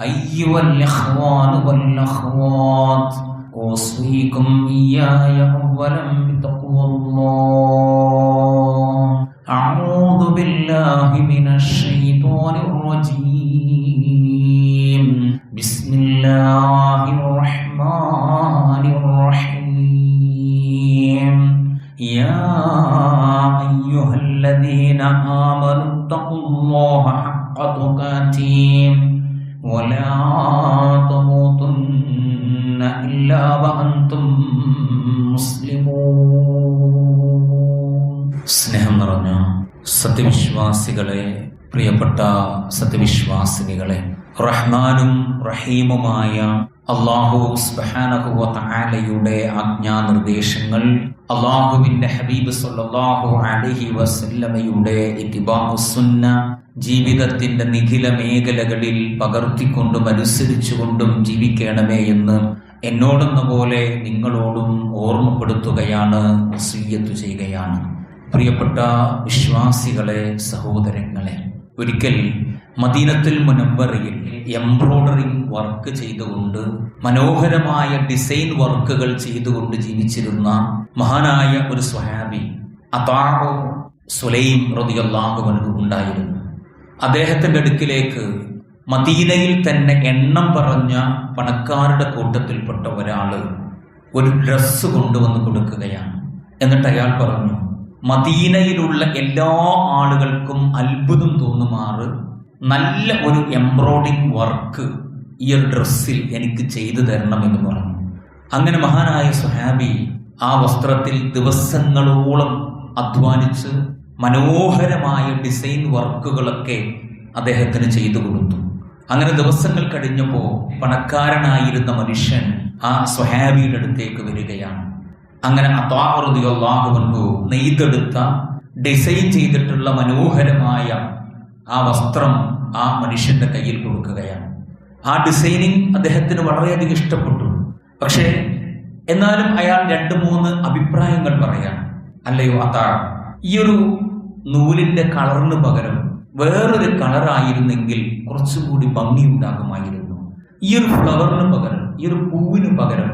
أيها الإخوان والأخوات أوصيكم إياي أولا بتقوى الله. أعوذ بالله من الشيطان الرجيم. بسم الله الرحمن الرحيم. يا أيها الذين آمنوا اتقوا الله حق تقاته. ولا تموتن إلا وأنتم مسلمون സ്നേഹം നിറഞ്ഞ സത്യവിശ്വാസികളെ പ്രിയപ്പെട്ട സത്യവിശ്വാസിനികളെ റഹ്മാനും റഹീമുമായ അള്ളാഹു സുബാനഹുവലയുടെ ആജ്ഞാനിർദ്ദേശങ്ങൾ അള്ളാഹുവിന്റെ ഹബീബ് സല്ലല്ലാഹു അലഹി വസല്ലമയുടെ സുന്ന ജീവിതത്തിന്റെ നിഖില മേഖലകളിൽ പകർത്തിക്കൊണ്ടും അനുസരിച്ചുകൊണ്ടും ജീവിക്കണമേ എന്ന് എന്നോടെന്ന പോലെ നിങ്ങളോടും ഓർമ്മപ്പെടുത്തുകയാണ് വസീയത്ത് ചെയ്യുകയാണ്. പ്രിയപ്പെട്ട വിശ്വാസികളെ സഹോദരങ്ങളെ ഒരിക്കൽ മദീനത്തിൽ മുനമ്പറിയിൽ എംബ്രോയിഡറിംഗ് വർക്ക് ചെയ്തുകൊണ്ട് മനോഹരമായ ഡിസൈൻ വർക്കുകൾ ചെയ്തുകൊണ്ട് ജീവിച്ചിരുന്ന മഹാനായ ഒരു സ്വഹാബി അതാറോ സുലൈം റതിയല്ലാഹുവനു ഉണ്ടായിരുന്നു. അദ്ദേഹത്തിന്റെ അടുക്കിലേക്ക് മദീനയിൽ തന്നെ എണ്ണം പറഞ്ഞ പണക്കാരുടെ കൂട്ടത്തിൽപ്പെട്ട ഒരാൾ ഒരു ഡ്രസ്സ് കൊണ്ടുവന്ന് കൊടുക്കുകയാണ്. എന്നിട്ട് അയാൾ പറഞ്ഞു മദീനയിലുള്ള എല്ലാ ആളുകൾക്കും അത്ഭുതം തോന്നുമാറ്. നല്ല ഒരു എംബ്രോയിഡിംഗ് വർക്ക് ഈ ഒരു ഡ്രസ്സിൽ എനിക്ക് ചെയ്തു തരണം എന്ന് പറഞ്ഞു. അങ്ങനെ മഹാനായ സുഹാബി ആ വസ്ത്രത്തിൽ ദിവസങ്ങളോളം അധ്വാനിച്ച് മനോഹരമായ ഡിസൈൻ വർക്കുകളൊക്കെ അദ്ദേഹത്തിന് ചെയ്തു കൊടുത്തു. അങ്ങനെ ദിവസങ്ങൾ കഴിഞ്ഞപ്പോൾ പണക്കാരനായിരുന്ന മനുഷ്യൻ ആ സ്വഹാബിയുടെ അടുത്തേക്ക് വരികയാണ്. അങ്ങനെ അള്ളാഹുവൻഹു നെയ്തെടുത്ത ഡിസൈൻ ചെയ്തിട്ടുള്ള മനോഹരമായ ആ വസ്ത്രം ആ മനുഷ്യന്റെ കയ്യിൽ കൊടുക്കുകയാണ്. ആ ഡിസൈനിങ് അദ്ദേഹത്തിന് വളരെയധികം ഇഷ്ടപ്പെട്ടു. പക്ഷേ എന്നാലും അയാൾ രണ്ട് മൂന്ന് അഭിപ്രായങ്ങൾ പറയാണ് അല്ലയോ അതാ ഈ ഒരു നൂലിന്റെ കളറിന് പകരം വേറൊരു കളറായിരുന്നെങ്കിൽ കുറച്ചുകൂടി ഭംഗി ഉണ്ടാകുമായിരുന്നു ഈ ഒരു ഫ്ലവറിന് പകരം ഈ ഒരു പൂവിന് പകരം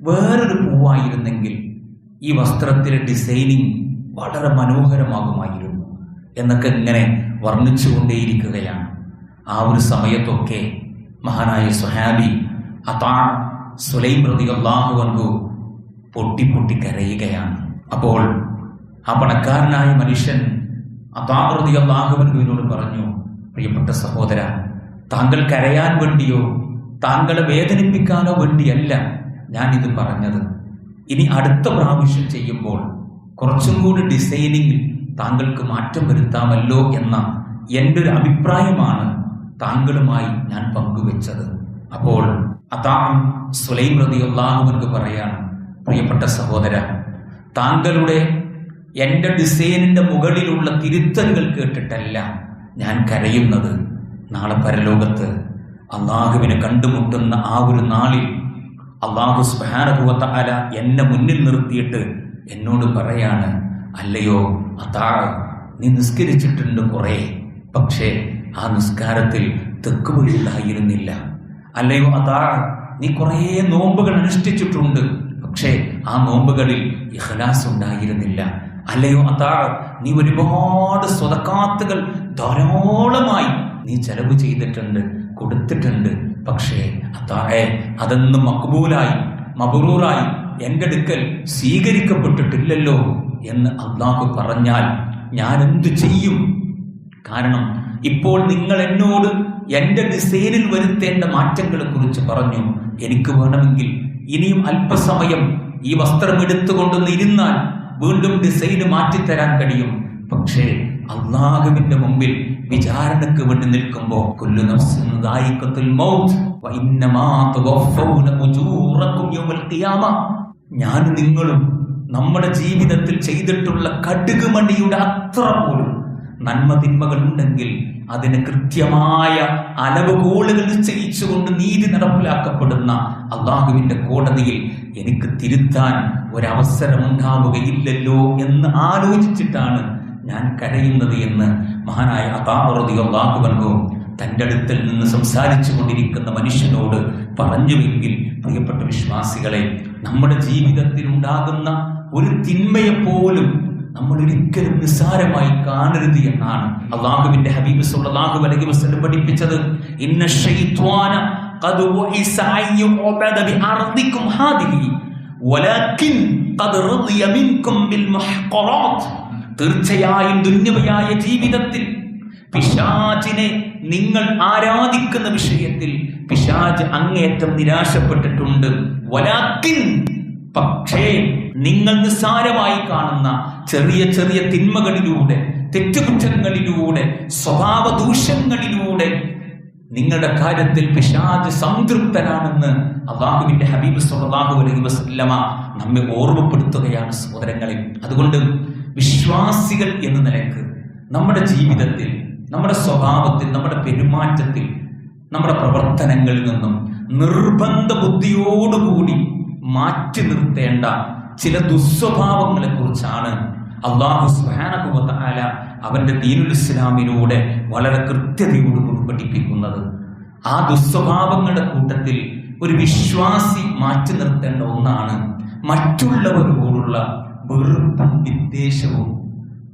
വേറൊരു പൂവായിരുന്നെങ്കിൽ ഈ വസ്ത്രത്തിലെ ഡിസൈനിങ് വളരെ മനോഹരമാകുമായിരുന്നു. എന്നൊക്കെ ഇങ്ങനെ വർണിച്ചുകൊണ്ടേയിരിക്കുകയാണ്. ആ ഒരു സമയത്തൊക്കെ മഹാനായ സുഹാബി അതാ സുലൈം പ്രതി അള്ളാഹുവൻകു പൊട്ടി പൊട്ടി കരയുകയാണ്. അപ്പോൾ ആ പണക്കാരനായ മനുഷ്യൻ അതാഹൃതി അള്ളാഹുവൻകുവിനോട് പറഞ്ഞു പ്രിയപ്പെട്ട സഹോദര താങ്കൾ കരയാൻ വേണ്ടിയോ താങ്കളെ വേദനിപ്പിക്കാനോ വേണ്ടിയല്ല ഞാൻ ഇത് പറഞ്ഞത്. ഇനി അടുത്ത പ്രാവശ്യം ചെയ്യുമ്പോൾ കുറച്ചും കൂടി ഡിസൈനിങ്ങിൽ താങ്കൾക്ക് മാറ്റം വരുത്താമല്ലോ എന്ന എന്റെ ഒരു അഭിപ്രായമാണ് താങ്കളുമായി ഞാൻ പങ്കുവെച്ചത്. അപ്പോൾ അതാം സുലൈം റതി അള്ളാഹുവിനക്ക് പറയാണ് പ്രിയപ്പെട്ട സഹോദര താങ്കളുടെ എന്റെ ഡിസൈനിന്റെ മുകളിലുള്ള തിരുത്തലുകൾ കേട്ടിട്ടല്ല ഞാൻ കരയുന്നത്. നാളെ പരലോകത്ത് അള്ളാഹുവിനെ കണ്ടുമുട്ടുന്ന ആ ഒരു നാളിൽ അള്ളാഹു സുബാനുഭവത്താല എന്നെ മുന്നിൽ നിർത്തിയിട്ട് എന്നോട് പറയാണ് അല്ലയോ അതാ നീ നിസ്കരിച്ചിട്ടുണ്ട് കുറേ പക്ഷേ ആ നിസ്കാരത്തിൽ തെക്കുവഴി ഉണ്ടായിരുന്നില്ല അല്ലയോ അതാ നീ കുറേ നോമ്പുകൾ അനുഷ്ഠിച്ചിട്ടുണ്ട്. പക്ഷേ ആ നോമ്പുകളിൽ ഇഹ്ലാസ് ഉണ്ടായിരുന്നില്ല അല്ലയോ അതാ നീ ഒരുപാട് സ്വതക്കാത്തുകൾ ധാരാളമായി നീ ചെലവ് ചെയ്തിട്ടുണ്ട് കൊടുത്തിട്ടുണ്ട്. പക്ഷേ അതായെ അതൊന്നും മക്ബൂലായി മബറൂറായി എന്റെ അടുക്കൽ സ്വീകരിക്കപ്പെട്ടിട്ടില്ലല്ലോ എന്ന് അള്ളാഹു പറഞ്ഞാൽ ഞാൻ എന്തു ചെയ്യും? കാരണം ഇപ്പോൾ നിങ്ങൾ എന്നോട് എന്റെ ഡിസൈനിൽ വരുത്തേണ്ട മാറ്റങ്ങളെ കുറിച്ച് പറഞ്ഞു. എനിക്ക് വേണമെങ്കിൽ ഇനിയും അല്പസമയം ഈ വസ്ത്രം എടുത്തുകൊണ്ടൊന്ന് ഇരുന്നാൽ വീണ്ടും ഡിസൈന് മാറ്റിത്തരാൻ കഴിയും. പക്ഷേ അള്ളാഹുവിന്റെ മുമ്പിൽ വിചാരണക്ക് വേണ്ടി നിൽക്കുമ്പോൾ ഞാൻ നിങ്ങളും നമ്മുടെ ജീവിതത്തിൽ ചെയ്തിട്ടുള്ള കടുകുമണിയുടെ അത്ര പോലും നന്മ തിന്മകൾ ഉണ്ടെങ്കിൽ അതിന് കൃത്യമായ അലവുകോളുകൾ നിശ്ചയിച്ചുകൊണ്ട് നീതി നടപ്പിലാക്കപ്പെടുന്ന അള്ളാഹുവിന്റെ കോടതിയിൽ എനിക്ക് തിരുത്താൻ ഒരവസരം ഉണ്ടാവുകയില്ലല്ലോ എന്ന് ആലോചിച്ചിട്ടാണ് ഞാൻ കരയുന്നത് എന്ന് മഹാനായ അതാറതി അള്ളാഹുവൻകു തന്റെ അടുത്തിൽ നിന്ന് സംസാരിച്ചു കൊണ്ടിരിക്കുന്ന മനുഷ്യനോട് പറഞ്ഞുവെങ്കിൽ പ്രിയപ്പെട്ട വിശ്വാസികളെ നമ്മുടെ ജീവിതത്തിൽ ഉണ്ടാകുന്ന ഒരു തിന്മയെ പോലും നമ്മൾ ഒരിക്കലും നിസ്സാരമായി കാണരുത് എന്നാണ് അള്ളാഹുവിന്റെ ഹബീബ് സുല്ലാഹു അലൈഹി വസ്ലം പഠിപ്പിച്ചത്. ഇന്ന ജീവിതത്തിൽ പിശാചിനെ നിങ്ങൾ ആരാധിക്കുന്ന വിഷയത്തിൽ പിശാജ് അങ്ങേറ്റം നിരാശപ്പെട്ടിട്ടുണ്ട്. പക്ഷേ നിങ്ങൾ നിസ്സാരമായി കാണുന്ന ചെറിയ ചെറിയ തിന്മകളിലൂടെ തെറ്റുകുറ്റങ്ങളിലൂടെ സ്വഭാവ ദൂഷ്യങ്ങളിലൂടെ നിങ്ങളുടെ കാര്യത്തിൽ പിശാജ് സംതൃപ്തനാണെന്ന് അള്ളാഹുവിന്റെ ഹബീബ് സല്ലല്ലാഹു അലൈഹി വസല്ലമ നമ്മെ ഓർമ്മപ്പെടുത്തുകയാണ് സഹോദരങ്ങളെ. അതുകൊണ്ട് വിശ്വാസികൾ എന്ന നിലയ്ക്ക് നമ്മുടെ ജീവിതത്തിൽ നമ്മുടെ സ്വഭാവത്തിൽ നമ്മുടെ പെരുമാറ്റത്തിൽ നമ്മുടെ പ്രവർത്തനങ്ങളിൽ നിന്നും നിർബന്ധ ബുദ്ധിയോടുകൂടി മാറ്റി നിർത്തേണ്ട ചില ദുസ്വഭാവങ്ങളെ കുറിച്ചാണ് അള്ളാഹു സുഹാനകുമത്താല അവന്റെ ദീനുൽ ഇസ്ലാമിലൂടെ വളരെ കൃത്യതയോടുകൂടി പഠിപ്പിക്കുന്നത് ആ ദുസ്വഭാവങ്ങളുടെ കൂട്ടത്തിൽ ഒരു വിശ്വാസി മാറ്റി നിർത്തേണ്ട ഒന്നാണ് മറ്റുള്ളവരോടുള്ള വെറുപ്പും വിദ്വേഷവും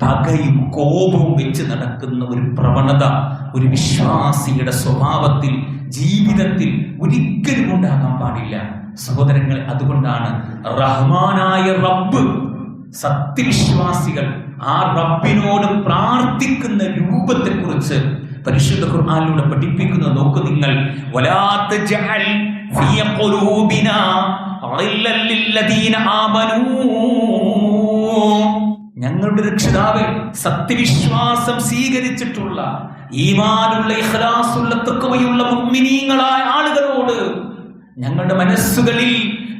പകയും കോപവും വെച്ച് നടക്കുന്ന ഒരു പ്രവണത ഒരു വിശ്വാസിയുടെ സ്വഭാവത്തിൽ ജീവിതത്തിൽ ഒരിക്കലും ഉണ്ടാകാൻ പാടില്ല. സഹോദരങ്ങളെ അതുകൊണ്ടാണ് റഹ്മാനായ റബ്ബ് സത്യവിശ്വാസികൾ ആ റബ്ബിനോട് പ്രാർത്ഥിക്കുന്ന രൂപത്തെക്കുറിച്ച് പരിശുദ്ധ ഖുർആാനിലൂടെ പഠിപ്പിക്കുന്ന. നോക്ക് നിങ്ങൾ ജഹൽ ഞങ്ങളുടെ രക്ഷിതാവ് സത്യവിശ്വാസം സ്വീകരിച്ചിട്ടുള്ള ഈമാനുള്ള ഇഖ്ലാസുള്ള തക്കവയുള്ള മുഅ്മിനീങ്ങളായ ആളുകളോട് ഞങ്ങളുടെ മനസ്സുകളിൽ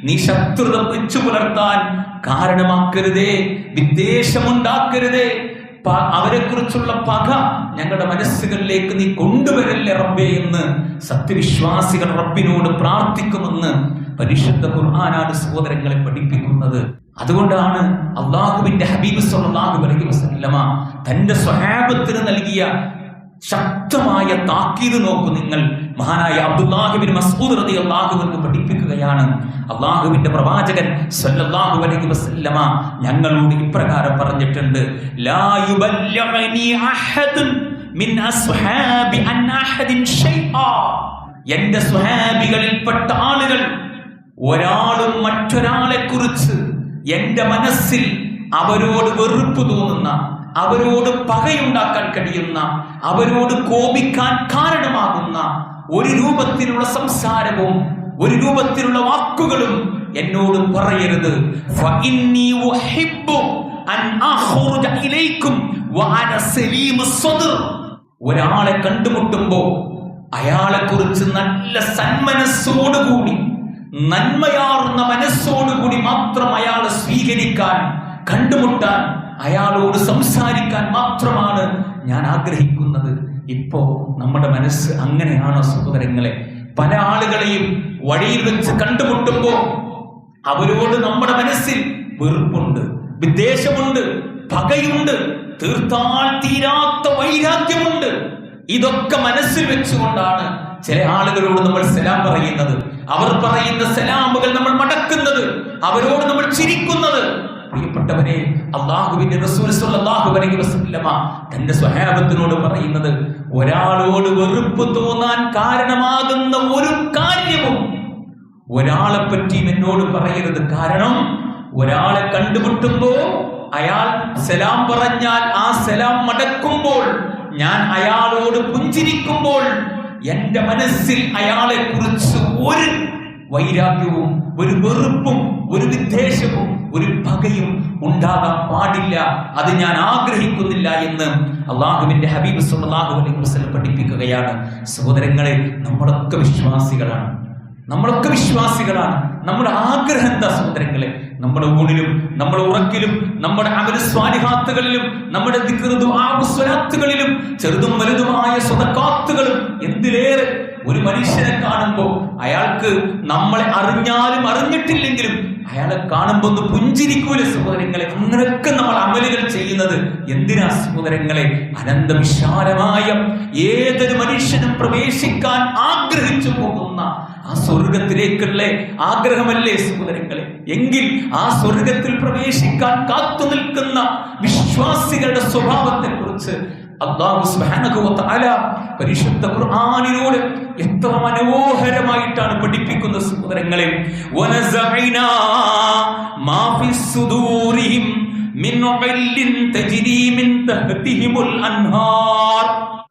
നീ ശത്രുത വെച്ചു പുലർത്താൻ കാരണമാക്കരുതേ വിദ്വേഷമുണ്ടാക്കരുതേ. അവരെ കുറിച്ചുള്ള പക ഞങ്ങളുടെ മനസ്സുകളിലേക്ക് നീ കൊണ്ടുവരല്ലേ റബ്ബേ എന്ന് സത്യവിശ്വാസികൾ റബ്ബിനോട് പ്രാർത്ഥിക്കുമെന്ന് പരിശുദ്ധ ഖുർആനാണ് സഹോദരങ്ങളെ പഠിപ്പിക്കുന്നത്. അതുകൊണ്ടാണ് അള്ളാഹുവിന്റെ ഹബീബ് സല്ലല്ലാഹു അലൈഹി വസല്ലമ തന്റെ സ്വഹാബത്തിന് നൽകിയ ശക്തമായ താക്കീത് നോക്കൂ നിങ്ങൾ. മഹാനായ അബ്ദുല്ലാഹിബിൻ മസ്ഊദ് റളിയല്ലാഹു അൻഹു പഠിപ്പിക്കുകയാണ്. അള്ളാഹുവിന്റെ പ്രവാചകൻ സല്ലല്ലാഹു അലൈഹി വസല്ലമ ഞങ്ങളോട് ഇപ്രകാരം പറഞ്ഞിട്ടുണ്ട്. ലാ യുബല്ലഗനി അഹദ് മിൻ അസ്ഹാബി അൻ അഹദിൻ ഷൈആ. എന്റെ സ്വഹാബികളിൽപ്പെട്ട ആളുകൾ ഒരാളും മറ്റൊരാളെ കുറിച്ച് എന്റെ മനസ്സിൽ അവരോട് വെറുപ്പ് തോന്നുന്ന അവരോട് പകയുണ്ടാക്കാൻ കഴിയുന്ന അവരോട് കോപിക്കാൻ കാരണമാകുന്ന ഒരു രൂപത്തിലുള്ള സംസാരവും ഒരു രൂപത്തിലുള്ള വാക്കുകളും എന്നോട് പറയരുത്. ഒരാളെ കണ്ടുമുട്ടുമ്പോ അയാളെ കുറിച്ച് നല്ല സന്മനസ്സോടുകൂടി നന്മയാർന്ന മനസ്സോടുകൂടി മാത്രം അയാളെ സ്വീകരിക്കാൻ കണ്ടുമുട്ടാൻ അയാളോട് സംസാരിക്കാൻ മാത്രമാണ് ഞാൻ ആഗ്രഹിക്കുന്നത്. ഇപ്പോ നമ്മുടെ മനസ്സ് അങ്ങനെയാണ് സഹോദരങ്ങളെ? പല ആളുകളെയും വഴിയിൽ വെച്ച് കണ്ടുമുട്ടുമ്പോൾ അവരോട് നമ്മുടെ മനസ്സിൽ വെറുപ്പുണ്ട് വിദ്വേഷമുണ്ട് പകയുണ്ട് തീർത്താൽ തീരാത്ത വൈരാഗ്യമുണ്ട്. ഇതൊക്കെ മനസ്സിൽ വെച്ചുകൊണ്ടാണ് ചില ആളുകളോട് നമ്മൾ സലാം പറയുന്നത്. അവർ പറയുന്ന സലാമുകൾ നമ്മൾ മടക്കുന്നത് അവരോട് നമ്മൾ ചിരിക്കുന്നത്. പ്രിയപ്പെട്ടവരെ അള്ളാഹുവിന്റെ തന്റെ സ്വഹാബത്തിനോട് പറയുന്നത് ഒരാളോട് വെറുപ്പ് തോന്നാൻ കാരണമാകുന്ന ഒരു കാര്യവും ഒരാളെ പറ്റിയും എന്നോട് പറയരുത്. കാരണം ഒരാളെ കണ്ടുമുട്ടുമ്പോൾ അയാൾ സലാം പറഞ്ഞാൽ ആ സലാം മടക്കുമ്പോൾ ഞാൻ അയാളോട് പുഞ്ചിരിക്കുമ്പോൾ എന്റെ മനസ്സിൽ അയാളെ കുറിച്ച് ഒരു വൈരാഗ്യവും ഒരു വെറുപ്പും ഒരു വിദ്വേഷവും ഒരു പകയും ഉണ്ടാകാൻ പാടില്ല. അത് ഞാൻ ആഗ്രഹിക്കുന്നില്ല എന്ന് അള്ളാഹുവിന്റെ ഹബീബ് സുല്ലാഹു അലൈഹി വസ്ലം പഠിപ്പിക്കുകയാണ്. സഹോദരങ്ങളെ നമ്മളൊക്കെ വിശ്വാസികളാണ്. നമ്മളൊക്കെ വിശ്വാസികളാണ്. നമ്മുടെ ആഗ്രഹം എന്താ സഹോദരങ്ങളെ? നമ്മുടെ ഊണിലും നമ്മുടെ ഉറക്കിലും നമ്മുടെ അമരസ്വാലിഹാത്തുകളിലും നമ്മുടെ ദിക്കൃതും ആകുസ്വരാത്തുകളിലും ചെറുതും വലുതുമായ സ്വതക്കാത്തുകളും എന്തിലേറെ ഒരു മനുഷ്യനെ കാണുമ്പോൾ അയാൾക്ക് നമ്മളെ അറിഞ്ഞാലും അറിഞ്ഞിട്ടില്ലെങ്കിലും അയാളെ കാണുമ്പോൾ ഒന്ന് പുഞ്ചിരിക്കൂല സഹോദരങ്ങളെ? അങ്ങനെയൊക്കെ നമ്മൾ അമലുകൾ ചെയ്യുന്നത് എന്തിനാ സഹോദരങ്ങളെ? അനന്ത വിശാലമായ ഏതൊരു മനുഷ്യനും പ്രവേശിക്കാൻ ആഗ്രഹിച്ചു പോകുന്ന ആ സ്വർഗത്തിലേക്കുള്ള ആഗ്രഹമല്ലേ സഹോദരങ്ങളെ? എങ്കിൽ ആ സ്വർഗത്തിൽ പ്രവേശിക്കാൻ കാത്തു നിൽക്കുന്ന വിശ്വാസികളുടെ സ്വഭാവത്തെ കുറിച്ച് അള്ളാഹു തആല പരിശുദ്ധ ഖുർആനിലൂടെ എത്ര മനോഹരമായിട്ടാണ് പഠിപ്പിക്കുന്ന സഹോദരങ്ങളെ.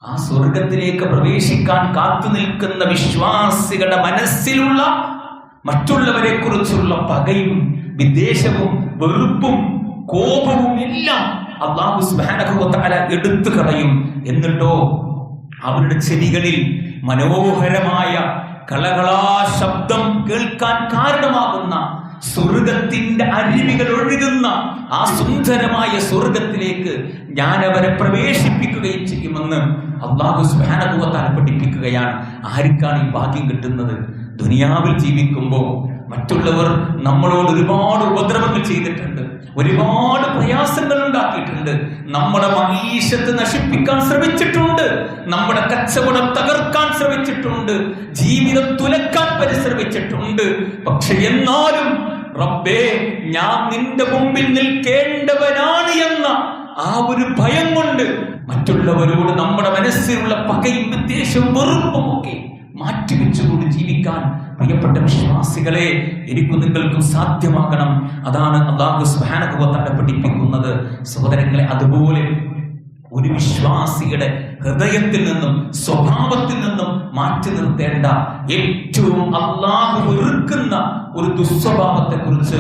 ആ സ്വർഗത്തിലേക്ക് പ്രവേശിക്കാൻ കാത്തു നിൽക്കുന്ന വിശ്വാസികളുടെ മനസ്സിലുള്ള മറ്റുള്ളവരെ കുറിച്ചുള്ള പകയും വിദ്വേഷവും വെറുപ്പും കോപവും എല്ലാം അള്ളാഹു തആല എടുത്തു കളയും. എന്നിട്ടോ അവരുടെ ചെവികളിൽ മനോഹരമായ കളകളാ ശബ്ദം കേൾക്കാൻ കാരണമാകുന്ന സ്വർഗത്തിന്റെ അരുവികൾ ഒഴുകുന്ന ആ സുന്ദരമായ സ്വർഗത്തിലേക്ക് ഞാൻ അവരെ പ്രവേശിപ്പിക്കുകയും ചെയ്യുമെന്ന് അള്ളാഹു സ്വാനുഭവത്താൽ പഠിപ്പിക്കുകയാണ്. ആർക്കാണ് ഈ ഭാഗ്യം കിട്ടുന്നത്? ദുനിയാവിൽ ജീവിക്കുമ്പോൾ മറ്റുള്ളവർ നമ്മളോട് ഒരുപാട് ഉപദ്രവങ്ങൾ ചെയ്തിട്ടുണ്ട് ഒരുപാട് പ്രയാസങ്ങൾ ഉണ്ടാക്കിയിട്ടുണ്ട്. നമ്മുടെ മനീഷത്ത് നശിപ്പിക്കാൻ ശ്രമിച്ചിട്ടുണ്ട് നമ്മുടെ കച്ചവടം തകർക്കാൻ ശ്രമിച്ചിട്ടുണ്ട് ജീവിതം തുലക്കാൻ പരിശ്രമിച്ചിട്ടുണ്ട് പക്ഷെ എന്നാലും റബ്ബേ ഞാൻ നിന്റെ മുമ്പിൽ നിൽക്കേണ്ടവനാണ് എന്ന ആ ഒരു ഭയം കൊണ്ട് മറ്റുള്ളവരോട് നമ്മുടെ മനസ്സിലുള്ള പകയും വിദ്വേഷവും വെറുപ്പും ഒക്കെ മാറ്റിവെച്ചുകൊണ്ട് ജീവിക്കാൻ പ്രിയപ്പെട്ട വിശ്വാസികളെ എനിക്കും നിങ്ങൾക്കും സാധ്യമാകണം. അതാണ് അള്ളാഹു സ്വാനുഭവത്താണ് പഠിപ്പിക്കുന്നത്. സഹോദരങ്ങളെ അതുപോലെ ഒരു വിശ്വാസിയുടെ ഹൃദയത്തിൽ നിന്നും സ്വഭാവത്തിൽ നിന്നും മാറ്റി നിർത്തേണ്ട ഏറ്റവും അള്ളാഹു വെറുക്കുന്ന ഒരു ദുസ്വഭാവത്തെ കുറിച്ച്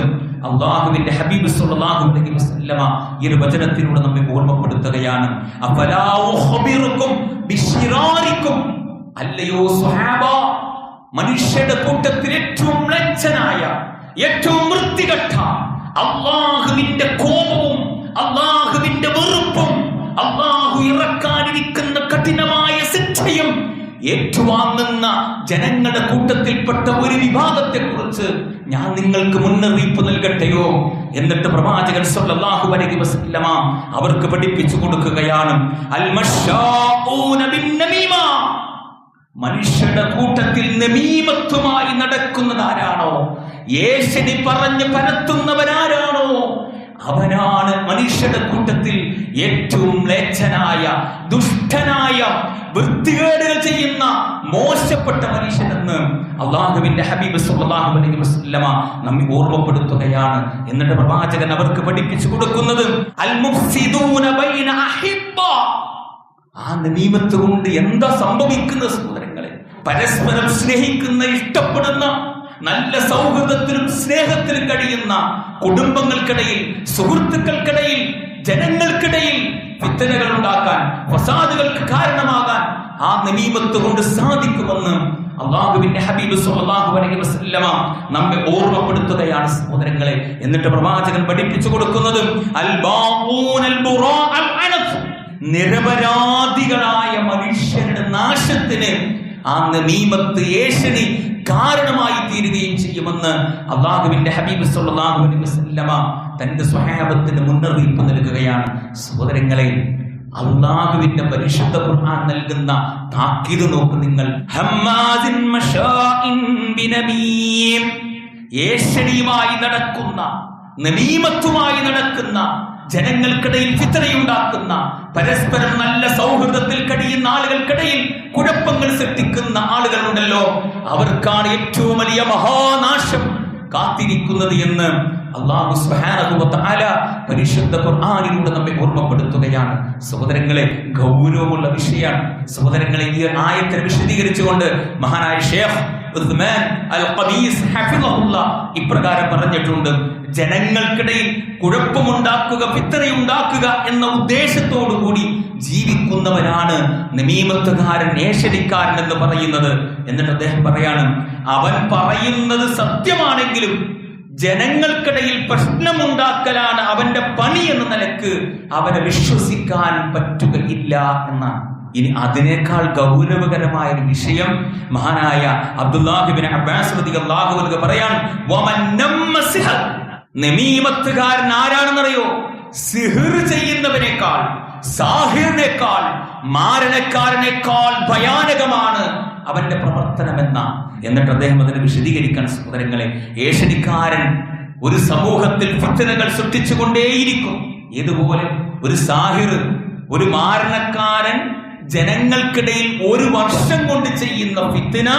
അള്ളാഹുവിന്റെ ഹബീബ് സല്ലല്ലാഹു അലൈഹി വസല്ലമ ഈ ഒരു വചനത്തിലൂടെ നമ്മെ ഓർമ്മപ്പെടുത്തുകയാണ്. അഫലാ ഉഖ്ബിറുക്കും അല്ലയോ സ്വഹാബ? മനുഷ്യരുടെ കൂട്ടത്തിൽ ഏറ്റവും മ്ലച്ഛനായ ഏറ്റവും വൃത്തികെട്ട അള്ളാഹുവിന്റെ കോപവും അള്ളാഹുവിന്റെ വെറുപ്പും അള്ളാഹു ഇറക്കാനിരിക്കുന്ന കഠിനമായ ശിക്ഷയും ഏറ്റുവാങ്ങുന്ന ജനങ്ങളുടെ കൂട്ടത്തിൽപ്പെട്ട ഒരു വിഭാഗത്തെ കുറിച്ച് ഞാൻ നിങ്ങൾക്ക് മുന്നറിയിപ്പ് നൽകട്ടെയോ? എന്നിട്ട് പ്രവാചകൻ സല്ലല്ലാഹു അലൈഹി വസല്ലമ അവർക്ക് പഠിപ്പിച്ചു കൊടുക്കുകയാണ്. അൽ ബിന്നമീമ മനുഷ്യരുടെ കൂട്ടത്തിൽ നമീമത്വമായി നടക്കുന്നതാരാണോ? യേശനി പറഞ്ഞ് പരത്തുന്നവനാരാണോ അവനാണ് മനുഷ്യരുടെ കൂട്ടത്തിൽ ഏറ്റവും ലേച്ഛനായ ദുഷ്ടനായ വൃത്തികേടുകൾ ചെയ്യുന്ന മോശപ്പെട്ട മനുഷ്യനെന്ന് അള്ളാഹുവിന്റെ ഹബീബ് സുല്ലാഹു അലൈഹി വസല്ലമ നമ്മെ ഓർമ്മപ്പെടുത്തുകയാണ്. എന്നിട്ട് പ്രവാചകൻ അവർക്ക് പഠിപ്പിച്ചു കൊടുക്കുന്നത് അൽ മുഫ്സിദൂന ആ നമീമത്ത് കൊണ്ട് എന്താ സംഭവിക്കുന്ന സഹോദരങ്ങളെ? പരസ്പരം സ്നേഹിക്കുന്ന ഇഷ്ടപ്പെടുന്ന നല്ല സൗഹൃദത്തിലും സ്നേഹത്തിലും കഴിയുന്ന കുടുംബങ്ങൾക്കിടയിൽ സുഹൃത്തുക്കൾക്കിടയിൽ ജനങ്ങൾക്കിടയിൽ വിത്തനകൾ ഉണ്ടാക്കാൻ ഫസാദുകൾക്ക് കാരണമാകാൻ ആ നമീമത്ത് കൊണ്ട് സാധിക്കുമെന്ന് അള്ളാഹുവിന്റെ ഹബീബ് സല്ലല്ലാഹു അലൈഹി വസല്ലമ നമ്മെ ഓർമ്മപ്പെടുത്തുകയാണ് സഹോദരങ്ങളെ. എന്നിട്ട് പ്രവാചകൻ പഠിപ്പിച്ചു കൊടുക്കുന്നതും അൽ അൽ ബുറാ നിരപരാധികളായ മനുഷ്യരുടെ നാശത്തിന് അന്ന് നമീമത്ത് ഏഷണി കാരണമായി തീരുകയും ചെയ്യുമെന്ന് അള്ളാഹുവിന്റെ ഹബീബ് സല്ലല്ലാഹു അലൈഹി വസല്ലമ തന്റെ സ്വഹാബത്തിന് മുന്നറിയിപ്പ് നൽകുകയാണ്. സഹോദരങ്ങളെ അള്ളാഹുവിന്റെ പരിശുദ്ധ ഖുർആൻ നൽകുന്ന താക്കീത് നോക്ക് നിങ്ങൾ. ഏഷണിയുമായി നടക്കുന്ന നമീമത്തുമായി നടക്കുന്ന ജനങ്ങൾക്കിടയിൽ ഫിത്തനയുണ്ടാക്കുന്ന പരസ്പരം നല്ല സൗഹൃദത്തിൽ കഴിയുന്ന ആളുകൾക്കിടയിൽ കുഴപ്പങ്ങൾ സൃഷ്ടിക്കുന്ന ആളുകളുണ്ടല്ലോ. അവർക്കാണ് ഏറ്റവും വലിയ മഹാനാശം കാത്തിരിക്കുന്നത് എന്ന് അള്ളാഹു പരിശുദ്ധ ഖുർആാനിലൂടെ നമ്മെ ഓർമ്മപ്പെടുത്തുകയാണ്. സഹോദരങ്ങളെ ഗൗരവമുള്ള വിഷയമാണ്. സഹോദരങ്ങളെ ഈ ആയത്തിനെ വിശദീകരിച്ചുകൊണ്ട് മഹാനായ ഷേഖ് ഹഫിളഹുല്ല ഇപ്രകാരം പറഞ്ഞിട്ടുണ്ട്. ജനങ്ങൾക്കിടയിൽ കുഴപ്പമുണ്ടാക്കുക പിത്തറയുണ്ടാക്കുക എന്ന ഉദ്ദേശത്തോടു കൂടി ജീവിക്കുന്നവനാണ് നമീമത്തുകാരൻ ഏഷടിക്കാരൻ എന്ന് പറയുന്നത്. എന്നിട്ട് അദ്ദേഹം പറയാണ് അവൻ പറയുന്നത് സത്യമാണെങ്കിലും ജനങ്ങൾക്കിടയിൽ പ്രശ്നമുണ്ടാക്കലാണ് അവന്റെ പണി എന്ന നിലയ്ക്ക് അവനെ വിശ്വസിക്കാൻ പറ്റുകയില്ല എന്നാണ്. ഇനി അതിനേക്കാൾ ഗൗരവകരമായ ഒരു വിഷയം മഹാനായ അബ്ദുല്ലാഹിബിൻ അബ്ബാസ് അൻഹു പറയാൻ നമീമത്തുകാരൻ ആരാണെന്നറിയോ? സിഹിർ ചെയ്യുന്നവനേക്കാൾ സാഹിറിനേക്കാൾ മാരണക്കാരനേക്കാൾ ഭയാനകമാണ് അവന്റെ പ്രവർത്തനം എന്ന. എന്നിട്ട് അദ്ദേഹം അതിനെ വിശദീകരിക്കാൻ സഹോദരങ്ങളെ ഏഷണിക്കാരൻ ഒരു സമൂഹത്തിൽ ഫിത്തനകൾ സൃഷ്ടിച്ചുകൊണ്ടേയിരിക്കും. ഇതുപോലെ ഒരു സാഹിർ ഒരു മാരണക്കാരൻ ജനങ്ങൾക്കിടയിൽ ഒരു വർഷം കൊണ്ട് ചെയ്യുന്ന ഫിത്തിന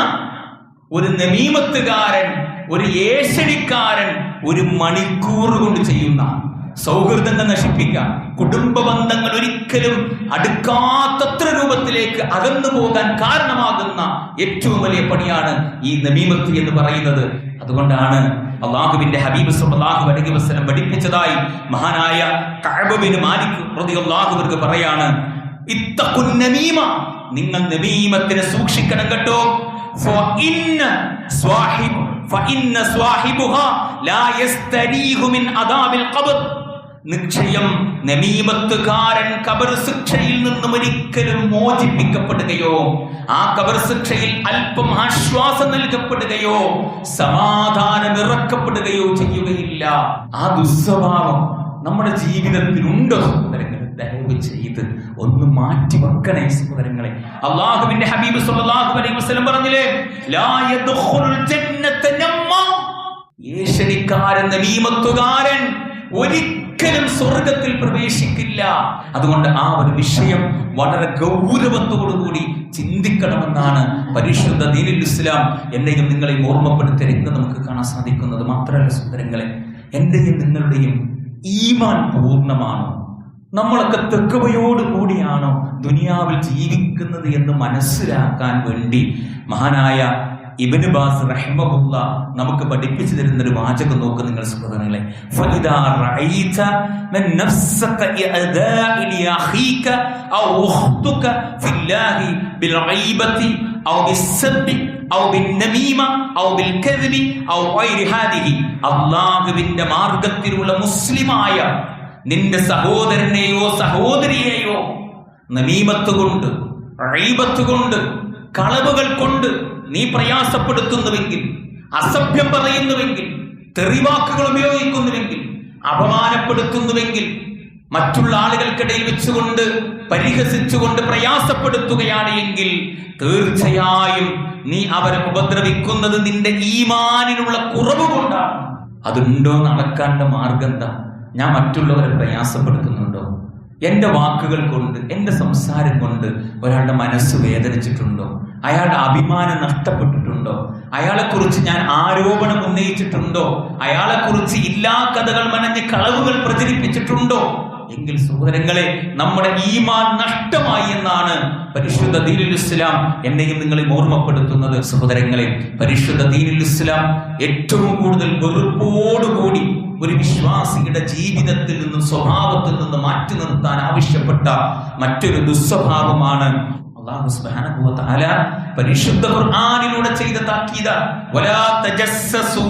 ഒരു നമീമത്തുകാരൻ ഒരു ഏഷണിക്കാരൻ ഒരു മണിക്കൂർ കൊണ്ട് ചെയ്യുന്ന സൗഹൃദങ്ങൾ നശിപ്പിക്കാം കുടുംബ ബന്ധങ്ങൾ ഒരിക്കലും അടുക്കാത്തത്ര രൂപത്തിലേക്ക് അകന്നു പോകാൻ കാരണമാകുന്ന ഏറ്റവും വലിയ പണിയാണ് ഈ നമീമത്ത് എന്ന് പറയുന്നത്. അതുകൊണ്ടാണ് അള്ളാഹുവിന്റെ ഹബീബ് സല്ലല്ലാഹു അലൈഹി വസല്ലം പഠിപ്പിച്ചതായി മഹാനായ കഴബിന് മാലിക് പ്രതി അൻഹു പറയാണ് നിങ്ങൾ നമീമത്തിനെ സൂക്ഷിക്കണം കേട്ടോ. നിശ്ചയം നമീമത്തുകാരൻ കബർ ശിക്ഷയിൽ നിന്നും ഒരിക്കലും മോചിപ്പിക്കപ്പെടുകയോ ആ കബർ ശിക്ഷയിൽ അല്പം ആശ്വാസം നൽകപ്പെടുകയോ സമാധാനം ഇറക്കപ്പെടുകയോ ചെയ്യുകയില്ല. ആ ദുസ്വഭാവം നമ്മുടെ ജീവിതത്തിലുണ്ടോ ദയവ് ചെയ്ത് ഒന്ന് മാറ്റി വെക്കണേ സഹോദരങ്ങളെ. അള്ളാഹുവിന്റെ ഹബീബ് സല്ലല്ലാഹു അലൈഹി വസല്ലം പറഞ്ഞില്ലേ ലാ യദ്ഖുലുൽ ജന്നത നമ്മ. ഏഷണിക്കാരൻ ഒരിക്കലും സ്വർഗത്തിൽ പ്രവേശിക്കില്ല. അതുകൊണ്ട് ആ ഒരു വിഷയം വളരെ ഗൗരവത്തോടുകൂടി ചിന്തിക്കണമെന്നാണ് പരിശുദ്ധ നീലിൽ ഇസ്ലാം എന്നെയും നിങ്ങളെയും ഓർമ്മപ്പെടുത്തരുന്ന് നമുക്ക് കാണാൻ സാധിക്കുന്നത്. മാത്രമല്ല സുന്ദരങ്ങളെ എന്റെയും നിങ്ങളുടെയും ഈമാൻ പൂർണമാണോ. നമ്മളൊക്കെ തെക്കുവയോട് കൂടിയാണോ ദുനിയാവിൽ ജീവിക്കുന്നത് എന്ന് മനസ്സിലാക്കാൻ വേണ്ടി മഹാനായ ഇബിന് ബാസ് റഹ്മുള്ള നമുക്ക് പഠിപ്പിച്ചു തരുന്ന ഒരു വാചകം നോക്ക് നിങ്ങൾ സഹോദരങ്ങളെ. അള്ളാഹുവിന്റെ മാർഗത്തിലുള്ള മുസ്ലിമായ നിന്റെ സഹോദരനെയോ സഹോദരിയെയോ നമീമത്ത് കൊണ്ട് റൈബത്ത് കൊണ്ട് കളവുകൾ കൊണ്ട് നീ പ്രയാസപ്പെടുത്തുന്നുവെങ്കിൽ അസഭ്യം പറയുന്നുവെങ്കിൽ തെറിവാക്കുകൾ ഉപയോഗിക്കുന്നുവെങ്കിൽ അപമാനപ്പെടുത്തുന്നുവെങ്കിൽ മറ്റുള്ള ആളുകൾക്കിടയിൽ വെച്ചുകൊണ്ട് പരിഹസിച്ചുകൊണ്ട് പ്രയാസപ്പെടുത്തുകയാണ് എങ്കിൽ തീർച്ചയായും നീ അവരെ ഉപദ്രവിക്കുന്നത് നിന്റെ ഈമാനിനുള്ള കുറവ് കൊണ്ടാണ് അതുണ്ടോ നടക്കാന്റെ മാർഗം എന്താ? ഞാൻ മറ്റുള്ളവരെ പ്രയാസപ്പെടുത്തുന്നുണ്ടോ? എന്റെ വാക്കുകൾ കൊണ്ട് എന്റെ സംസാരം കൊണ്ട് ഒരാളുടെ മനസ്സ് വേദനിച്ചിട്ടുണ്ടോ? അയാളുടെ അഭിമാനം നഷ്ടപ്പെട്ടിട്ടുണ്ടോ? അയാളെക്കുറിച്ച് ഞാൻ ആരോപണം ഉന്നയിച്ചിട്ടുണ്ടോ? അയാളെക്കുറിച്ച് ഇല്ലാ കഥകൾ മനഞ്ഞ് കളവുകൾ പ്രചരിപ്പിച്ചിട്ടുണ്ടോ? എങ്കിൽ സഹോദരങ്ങളെ നമ്മുടെ ഈമാൻ നഷ്ടമായി എന്നാണ് പരിശുദ്ധ ദീനുൽ ഇസ്ലാം എന്നെയും നിങ്ങളെ ഓർമ്മപ്പെടുത്തുന്നത്. സഹോദരങ്ങളെ പരിശുദ്ധ ദീനുൽ ഇസ്ലാം ഏറ്റവും കൂടുതൽ വെറുപ്പോടുകൂടി മാറ്റി നിർത്താൻ ആവശ്യപ്പെട്ട മറ്റൊരു ദുസ്വഭാവമാണ്. സുബ്ഹാനഹു പരിശുദ്ധ ഖുർആനിലൂടെ ചെയ്ത താക്കീത. വലാ തജസ്സസൂ.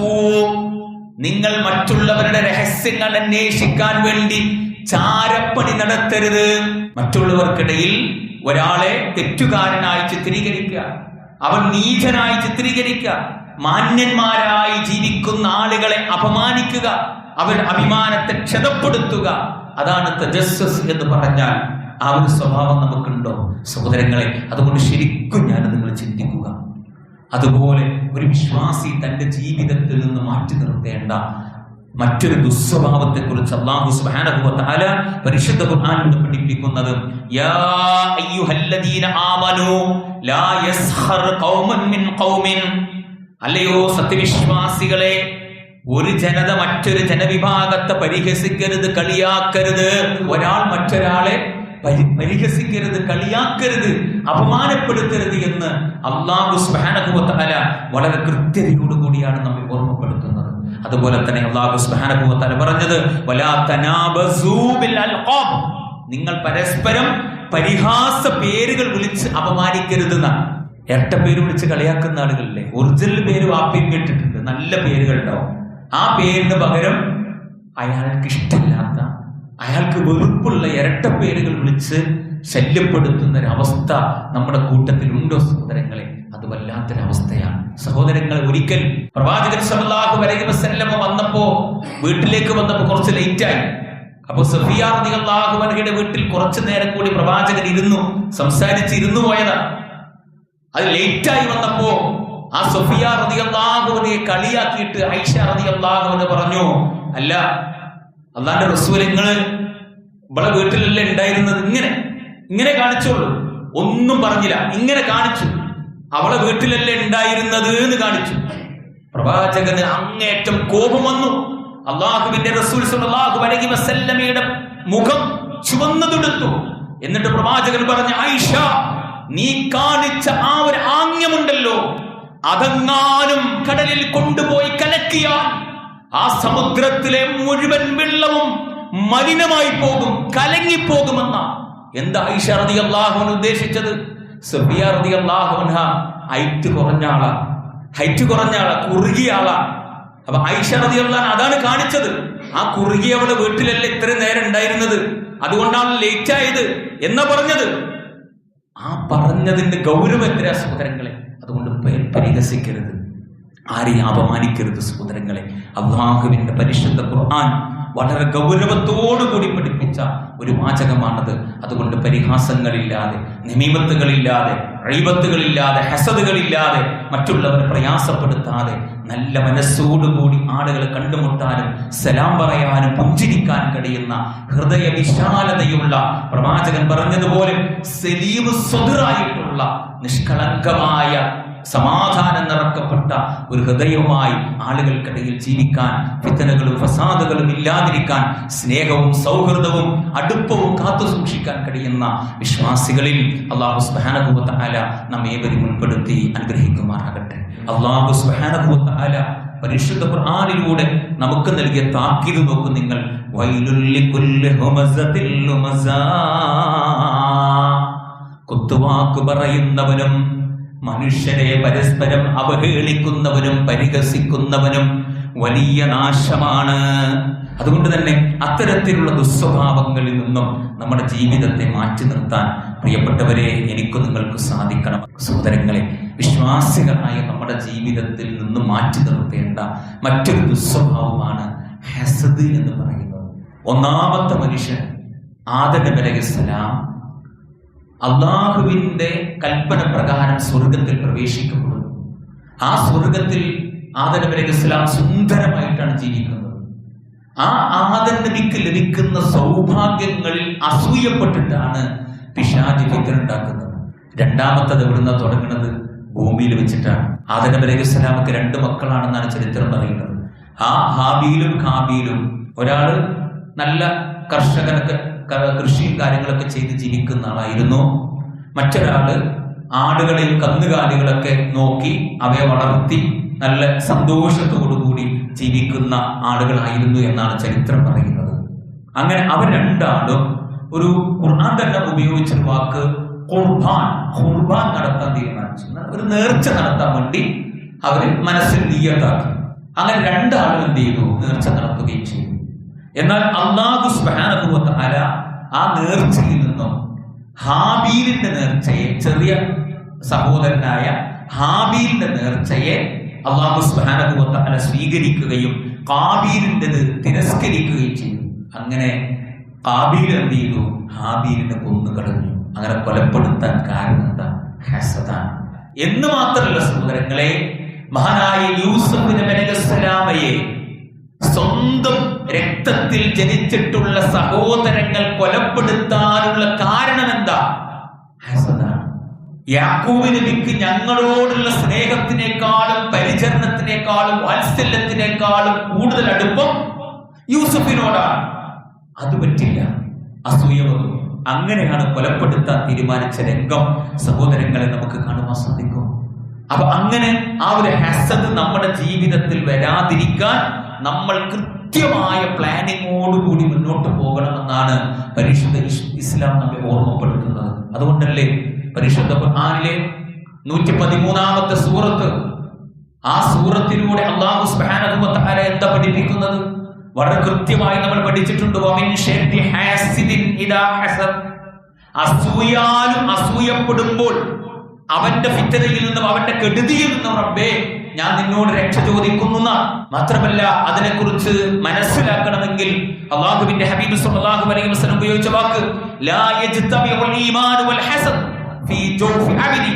നിങ്ങൾ മറ്റുള്ളവരുടെ രഹസ്യങ്ങൾ അന്വേഷിക്കാൻ വേണ്ടി ചാരപ്പണി നടത്തരുത്. മറ്റുള്ളവർക്കിടയിൽ ഒരാളെ തെറ്റുകാരനായി ചിത്രീകരിക്കുക. അവൻ നീചനായി ചിത്രീകരിക്കുക. മാന്യന്മാരായി ജീവിക്കുന്ന ആളുകളെ അപമാനിക്കുക. അവരുടെ അഭിമാനത്തെ ക്ഷതപ്പെടുത്തുക. അതാണ് തജസ്വസ് എന്ന് പറഞ്ഞാൽ ആ ഒരു സ്വഭാവം നമുക്കുണ്ടോ? സഹോദരങ്ങളെ അതുകൊണ്ട് ശരിക്കും ഞാൻ നിങ്ങൾ ചിന്തിക്കുക. അതുപോലെ ഒരു വിശ്വാസി തന്റെ ജീവിതത്തിൽ നിന്ന് മാറ്റി നിർത്തേണ്ട മറ്റൊരു ദുസ്വഭാവത്തെ കുറിച്ച് അള്ളാഹു സുബ്ഹാനഹു പരിശുദ്ധ ഖുർആനിൽ പഠിപ്പിക്കുന്നത് യാ അയ്യുഹല്ലദീന ലാ ഖൗമൻ മിൻ ഖൗമിൻ. അല്ലയോ സത്യവിശ്വാസികളെ ഒരു ജനത മറ്റൊരു ജനവിഭാഗത്തെ പരിഹസിക്കരുത് കളിയാക്കരുത്. ഒരാൾ മറ്റൊരാളെ പരി- പരിഹസിക്കരുത് കളിയാക്കരുത് അപമാനപ്പെടുത്തരുത് എന്ന് അള്ളാഹു തആല വളരെ കൃത്യതയോടുകൂടിയാണ് നമ്മെ ഓർമ്മപ്പെടുത്തുന്നത്. അതുപോലെ തന്നെ അള്ളാഹു തആല പറഞ്ഞത് നിങ്ങൾ പരസ്പരം പരിഹാസ പേരുകൾ വിളിച്ച് അപമാനിക്കരുതെന്നാണ് എട്ട പേര് വിളിച്ച് കളിയാക്കുന്ന ആളുകളില്ലേ? ഒറിജിനൽ പേര് വാപ്പിയും കേട്ടിട്ടുണ്ട്. നല്ല പേരുകൾ ഉണ്ടാവും. ആ പേരിന് പകരം അയാൾക്ക് ഇഷ്ടമില്ലാത്ത അയാൾക്ക് വെറുപ്പുള്ള ഇരട്ട പേരുകൾ വിളിച്ച് ശല്യപ്പെടുത്തുന്ന ഒരവസ്ഥ നമ്മുടെ കൂട്ടത്തിലുണ്ടോ സഹോദരങ്ങളെ? അത് വല്ലാത്തൊരവസ്ഥയാണ്. സഹോദരങ്ങളെ ഒരിക്കൽ പ്രവാചകൻ സല്ലല്ലാഹു അലൈഹി വസല്ലമ വന്നപ്പോ വീട്ടിലേക്ക് വന്നപ്പോ കുറച്ച് ലേറ്റായി. അപ്പൊ സഫിയ റളിയല്ലാഹു അൻഹയുടെ വീട്ടിൽ കുറച്ചു നേരം കൂടി പ്രവാചകൻ ഇരുന്നു സംസാരിച്ച് ഇരുന്നു പോയതാണ് അത് ലേറ്റായി വന്നപ്പോ ആ സൊഫിയ റതി അള്ളാഹുവിനെ കളിയാക്കിയിട്ട് ഐഷ റളിയല്ലാഹുവിന് പറഞ്ഞു അല്ല അള്ളാന്റെ റസൂലങ്ങൾ ഇവിടെ വീട്ടിലല്ലേ ഉണ്ടായിരുന്നത് ഇങ്ങനെ ഇങ്ങനെ കാണിച്ചോളൂ. ഒന്നും പറഞ്ഞില്ല ഇങ്ങനെ കാണിച്ചു. അവളെ വീട്ടിലല്ലേ ഉണ്ടായിരുന്നത് എന്ന് കാണിച്ചു. പ്രവാചകന് അങ്ങേറ്റം കോപം വന്നു. അള്ളാഹുവിന്റെ റസൂൽ സല്ലല്ലാഹു അലൈഹി വസല്ലമയുടെ മുഖം ചുവന്നു തുടുത്തു എന്നിട്ട് പ്രവാചകൻ പറഞ്ഞു ആയിഷ നീ കാണിച്ച ആ ഒരു ആംഗ്യമുണ്ടല്ലോ അതെങ്ങാനും കടലിൽ കൊണ്ടുപോയി കലക്കിയാൽ ആ സമുദ്രത്തിലെ മുഴുവൻ വെള്ളവും മലിനമായി പോകും കലങ്ങിപ്പോകുമെന്ന എന്താ ഐഷ റതി അള്ളാഹുൻ ഉദ്ദേശിച്ചത്? സബിയ റതി അള്ളാഹുൻഹ ഹൈറ്റ് കുറഞ്ഞ ആളാ. ഹൈറ്റ് കുറഞ്ഞ ആളാ കുറുകിയ ആളാ. അപ്പൊ ഐഷ റതി അള്ളഹാൻ അതാണ് കാണിച്ചത്. ആ കുറുകി അവിടെ വീട്ടിലല്ല ഇത്രയും നേരം ഉണ്ടായിരുന്നത്? അതുകൊണ്ടാണ് ലേറ്റ് ആയത്. എന്നാ പറഞ്ഞത്? ആ പറഞ്ഞതിന്റെ ഗൗരവം എത്ര സഹോദരങ്ങളെ? അതുകൊണ്ട് പരി- പരിഹസിക്കരുത്. ആരെയും അപമാനിക്കരുത് സഹോദരങ്ങളെ. അള്ളാഹുവിന്റെ പരിശുദ്ധ ഖുർആൻ വളരെ ഗൗരവത്തോടു കൂടി പഠിപ്പിച്ച ഒരു വാചകമാണത്. അതുകൊണ്ട് പരിഹാസങ്ങളില്ലാതെ നിമീമത്തുകളില്ലാതെ അഴിബത്തുകളില്ലാതെ ഹസതുകളില്ലാതെ മറ്റുള്ളവരെ പ്രയാസപ്പെടുത്താതെ നല്ല മനസ്സോടുകൂടി ആളുകൾ കണ്ടുമുട്ടാനും സലാം പറയാനും പുഞ്ചിരിക്കാൻ കഴിയുന്ന ഹൃദയ വിശാലതയുള്ള പ്രവാചകൻ പറഞ്ഞതുപോലെ സലീവ് നിഷ്കളങ്കമായ സമാധാനം നിറക്കപ്പെട്ട ഒരു ഹൃദയവുമായി ആളുകൾക്കിടയിൽ ജീവിക്കാൻ ഫിത്തനകളും ഫസാദുകളും ഇല്ലാതിരിക്കാൻ സ്നേഹവും സൗഹൃദവും അടുപ്പവും കാത്തു സൂക്ഷിക്കാൻ കഴിയുന്ന വിശ്വാസികളിൽ അള്ളാഹു സുബ്ഹാനഹു നാം നമ്മേവരും ഉൾപ്പെടുത്തി അനുഗ്രഹിക്കുമാറാകട്ടെ. അള്ളാഹു ആല പരിശുദ്ധ ഖുർആനിലൂടെ നമുക്ക് നൽകിയ താക്കീത് നോക്കും നിങ്ങൾ. കുത്തുവാക്ക് പറയുന്നവനും മനുഷ്യരെ പരസ്പരം അവഹേളിക്കുന്നവനും പരിഹസിക്കുന്നവനും വലിയ നാശമാണ്. അതുകൊണ്ട് തന്നെ അത്തരത്തിലുള്ള ദുസ്വഭാവങ്ങളിൽ നിന്നും നമ്മുടെ ജീവിതത്തെ മാറ്റി നിർത്താൻ പ്രിയപ്പെട്ടവരെ എനിക്ക് നിങ്ങൾക്ക് സാധിക്കണം. സഹോദരങ്ങളെ വിശ്വാസികളായ നമ്മുടെ ജീവിതത്തിൽ നിന്ന് മാറ്റി നിർത്തേണ്ട മറ്റൊരു ദുസ്വഭാവമാണ് ഹസദ് എന്ന് പറയുന്നത്. ഒന്നാമത്തെ മനുഷ്യൻ ആദം അള്ളാഹുവിന്റെ കൽപ്പന പ്രകാരം സ്വർഗത്തിൽ പ്രവേശിക്കുന്നത് ആ സ്വർഗത്തിൽ ആദന നബി ഇസ്ലാം സുന്ദരമായിട്ടാണ് ജീവിക്കുന്നത്. ആ ആദൻ നബിക്ക് ലഭിക്കുന്ന സൗഭാഗ്യങ്ങളിൽ അസൂയപ്പെട്ടിട്ടാണ് പിശാചി ഫിക്കറുണ്ടാക്കുന്നത് രണ്ടാമത്തത് എവിടുന്ന തുടങ്ങുന്നത്? ഭൂമിയിൽ വെച്ചിട്ടാണ്. ആദന നബി ഇസ്ലാമക്ക് രണ്ട് മക്കളാണെന്നാണ് ചരിത്രം പറയുന്നത്. ആ ഹാബിയിലും ഖാബിയിലും ഒരാൾ നല്ല കർഷകനൊക്കെ കൃഷിയും കാര്യങ്ങളൊക്കെ ചെയ്ത് ജീവിക്കുന്ന ആളായിരുന്നു. മറ്റൊരാൾ ആടുകളെയും കന്നുകാലികളൊക്കെ നോക്കി അവയെ വളർത്തി നല്ല സന്തോഷത്തോടു കൂടി ജീവിക്കുന്ന ആളുകളായിരുന്നു എന്നാണ് ചരിത്രം പറയുന്നത്. അങ്ങനെ അവർ രണ്ടാളും ഒരു ഖുർആൻ തന്നെ ഉപയോഗിച്ചൊരു വാക്ക് ഖുർബാൻ ഖുർബാൻ നടത്താൻ തീരുമാനിച്ചു. ഒരു നേർച്ച നടത്താൻ വേണ്ടി അവർ മനസ്സിൽ നീയത്താക്കി. അങ്ങനെ രണ്ടാളും എന്ത് ചെയ്തു? നേർച്ച നടത്തുകയും ചെയ്തു. എന്നാൽ അള്ളാഹു സുബ്ഹാനഹു വ തആല ആ നേർച്ചയിൽ നിന്നും ഹാബീലിന്റെ നേർച്ചയെ ചെറിയ സഹോദരനായ ഹാബീലിന്റെ നേർച്ചയെ അള്ളാഹു തആല സ്വീകരിക്കുകയും കാബീലിന്റെത് തിരസ്കരിക്കുകയും ചെയ്തു. അങ്ങനെ കാബീൽ എന്ത് ചെയ്തു? ഹാബീലിനെ കൊന്നുകളഞ്ഞു അങ്ങനെ കൊലപ്പെടുത്താൻ കാരണം എന്താ? ഹസദാണ്. എന്ന് മാത്രമല്ല സഹോദരങ്ങളെ മഹാനായ യൂസഫ് നബി സ്വന്തം രക്തത്തിൽ ജനിച്ചിട്ടുള്ള സഹോദരങ്ങൾ കൊലപ്പെടുത്താനുള്ള കാരണം എന്താ ഹസദാണ് ഞങ്ങളോടുള്ള സ്നേഹത്തിനേക്കാളും പരിചരണത്തിനേക്കാളും വാത്സല്യത്തിനേക്കാളും കൂടുതൽ അടുപ്പം യൂസഫിനോടാണ്. അത് പറ്റില്ല. അസൂയ അങ്ങനെയാണ് കൊലപ്പെടുത്താൻ തീരുമാനിച്ച രംഗം സഹോദരങ്ങളെ നമുക്ക് കാണുവാൻ സാധിക്കും. അപ്പൊ അങ്ങനെ ആ ഒരു ഹസദ് നമ്മുടെ ജീവിതത്തിൽ വരാതിരിക്കാൻ നമ്മൾ കൃത്യമായ പ്ലാനിങ്ങോടുകൂടി മുന്നോട്ട് പോകണമെന്നാണ് പരിശുദ്ധ ഇസ്ലാം നമ്മെ ഓർമ്മപ്പെടുത്തുന്നത്. അതുകൊണ്ടല്ലേ പരിശുദ്ധ ഖുർആനിലെ നൂറ്റി പതിമൂന്നാമത്തെ സൂറത്ത് ആ സൂറത്തിലൂടെ അള്ളാഹു വ എന്താ പഠിപ്പിക്കുന്നത്? വളരെ കൃത്യമായി നമ്മൾ പഠിച്ചിട്ടുണ്ട്. അസൂയാലും അസൂയപ്പെടുമ്പോൾ അവന്റെ ഫിറ്റതയിൽ നിന്നും അവന്റെ കെടുതിയിൽ നിന്നും റബ്ബേ ഞാൻ നിന്നോട് രക്ഷ ചോദിക്കുന്നു. മാത്രമല്ല അതിനെക്കുറിച്ച് മനസ്സിലാക്കണമെങ്കിൽ അള്ളാഹുവിന്റെ ഹബീബ് സല്ലല്ലാഹു അലൈഹി വസല്ലം ഉപയോഗിച്ച വാക്ക് ലാ വൽ ഫീ അബദി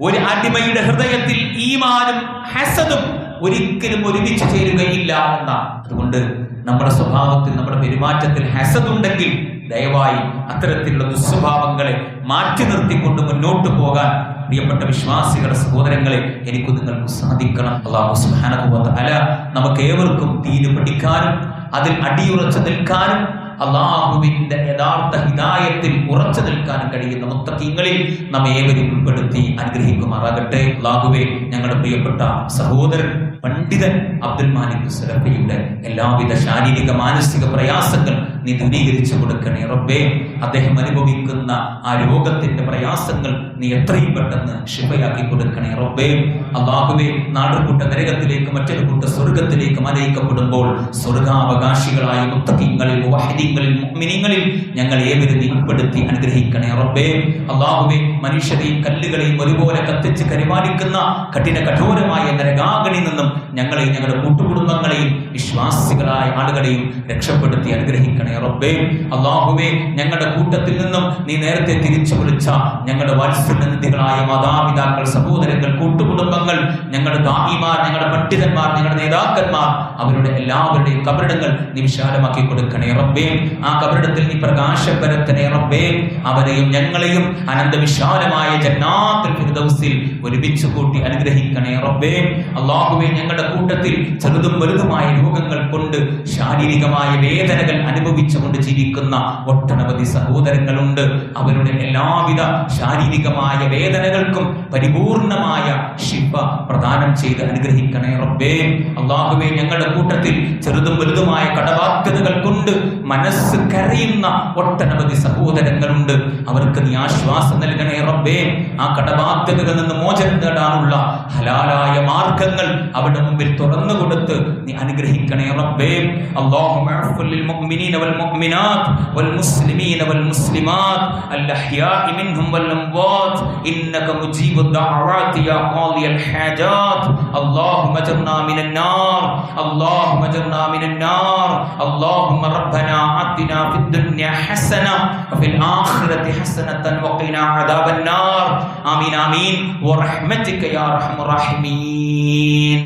ഒരു അടിമയുടെ ഹൃദയത്തിൽ ഈമാനും ഹസദും ഒരിക്കലും ഒരുമിച്ച് ചേരുകയില്ല എന്നാണ് അതുകൊണ്ട് നമ്മുടെ സ്വഭാവത്തിൽ നമ്മുടെ പെരുമാറ്റത്തിൽ ഹസദ് ഉണ്ടെങ്കിൽ ദയവായി അത്തരത്തിലുള്ള ദുസ്വഭാവങ്ങളെ മാറ്റി നിർത്തിക്കൊണ്ട് മുന്നോട്ട് പോകാൻ പ്രിയപ്പെട്ട വിശ്വാസികളുടെ സഹോദരങ്ങളെ എനിക്ക് നിങ്ങൾക്ക് സാധിക്കണം. അള്ളാഹു സുബ്ഹാനഹു അല നമുക്ക് ഏവർക്കും തീരു പഠിക്കാനും അതിൽ അടിയുറച്ചു നിൽക്കാനും അള്ളാഹുവിന്റെ യഥാർത്ഥ ഹിതായത്തിൽ ഉറച്ചു നിൽക്കാനും കഴിയുന്ന മുത്തക്കീങ്ങളിൽ നമ്മെ ഏവരും ഉൾപ്പെടുത്തി അനുഗ്രഹിക്കുമാറാകട്ടെ. അള്ളാഹുവെ ഞങ്ങളുടെ പ്രിയപ്പെട്ട സഹോദരൻ പണ്ഡിതൻ അബ്ദുൽ മാലിക് സലഫയുടെ എല്ലാവിധ ശാരീരിക മാനസിക പ്രയാസങ്ങൾ നീ ദൂരീകരിച്ചു കൊടുക്കണേ. റബ്ബേ അദ്ദേഹം അനുഭവിക്കുന്ന ആ രോഗത്തിന്റെ പ്രയാസങ്ങൾ നീ എത്രയും പെട്ടെന്ന് ശിവയാക്കി കൊടുക്കണേ. റബ്ബേ അള്ളാഹുവെ നാടുകൂട്ട നരകത്തിലേക്ക് മറ്റൊരു കൂട്ട സ്വർഗത്തിലേക്ക് മലയിക്കപ്പെടുമ്പോൾ സ്വർഗാവകാശികളായ മുത്തക്കിങ്ങളിൽ വഹരിങ്ങളിൽ മുഅ്മിനീങ്ങളിൽ ഞങ്ങൾ ഏവരും നീ ഉൾപ്പെടുത്തി അനുഗ്രഹിക്കണേ. റബ്ബേ അള്ളാഹുവെ മനുഷ്യരെയും കല്ലുകളെയും ഒരുപോലെ കത്തിച്ച് കരിപാലിക്കുന്ന കഠിന കഠോരമായ നരകാഗണി നിന്നും ഞങ്ങളെയും ഞങ്ങളുടെ കൂട്ടുകുടുംബങ്ങളെയും വിശ്വാസികളായ ആളുകളെയും രക്ഷപ്പെടുത്തി അനുഗ്രഹിക്കണേ. റബ്ബേ അള്ളാഹുവേ ഞങ്ങളുടെ കൂട്ടത്തിൽ നിന്നും നീ നേരത്തെ തിരിച്ചു വിളിച്ച ഞങ്ങളുടെ വാത്സല്യനിധികളായ മാതാപിതാക്കൾ സഹോദരങ്ങൾ കൂട്ടുകുടുംബങ്ങൾ ഞങ്ങളുടെ ദാഹിമാർ ഞങ്ങളുടെ പണ്ഡിതന്മാർ ഞങ്ങളുടെ നേതാക്കന്മാർ അവരുടെ എല്ലാവരുടെയും കബറിടങ്ങൾ നീ വിശാലമാക്കി കൊടുക്കണേ. റബ്ബേ ആ കബറിടത്തിൽ നീ പ്രകാശം റബ്ബേ അവരെയും ഞങ്ങളെയും അനന്തവിശാലമായ വിശാലമായ ജന്നാത്തുൽ ഒരുമിച്ച് കൂട്ടി അനുഗ്രഹിക്കണേ. റബ്ബേ അള്ളാഹുവെ ഞങ്ങളുടെ കൂട്ടത്തിൽ ചെറുതും വലുതുമായ രോഗങ്ങൾ കൊണ്ട് ശാരീരികമായ വേദനകൾ ഉപയോഗിച്ചുകൊണ്ട് ജീവിക്കുന്ന ഒട്ടനവധി സഹോദരങ്ങളുണ്ട്. അവരുടെ എല്ലാവിധ ശാരീരികമായ വേദനകൾക്കും പരിപൂർണമായ ശിവ പ്രദാനം ചെയ്ത് അനുഗ്രഹിക്കണേ റബ്ബേ. അള്ളാഹുവെ ഞങ്ങളുടെ കൂട്ടത്തിൽ ചെറുതും വലുതുമായ കടബാധ്യതകൾ കൊണ്ട് മനസ്സ് കരയുന്ന ഒട്ടനവധി സഹോദരങ്ങളുണ്ട്. അവർക്ക് നീ ആശ്വാസം നൽകണേ റബ്ബേ. ആ കടബാധ്യതകളിൽ നിന്ന് മോചനം നേടാനുള്ള ഹലാലായ മാർഗങ്ങൾ അവരുടെ മുമ്പിൽ തുറന്നു കൊടുത്ത് നീ അനുഗ്രഹിക്കണേ റബ്ബേ. അള്ളാഹു والمؤمنات والمسلمين والمسلمات الأحياء منهم والأموات. إنك مجيب الدعوات يا قاضي الحاجات. اللهم اجرنا من النار. اللهم اجرنا من النار. اللهم ربنا آتنا في الدنيا حسنة وفي الآخرة حسنة وقنا عذاب النار. آمين آمين. ورحمتك يا أرحم الراحمين.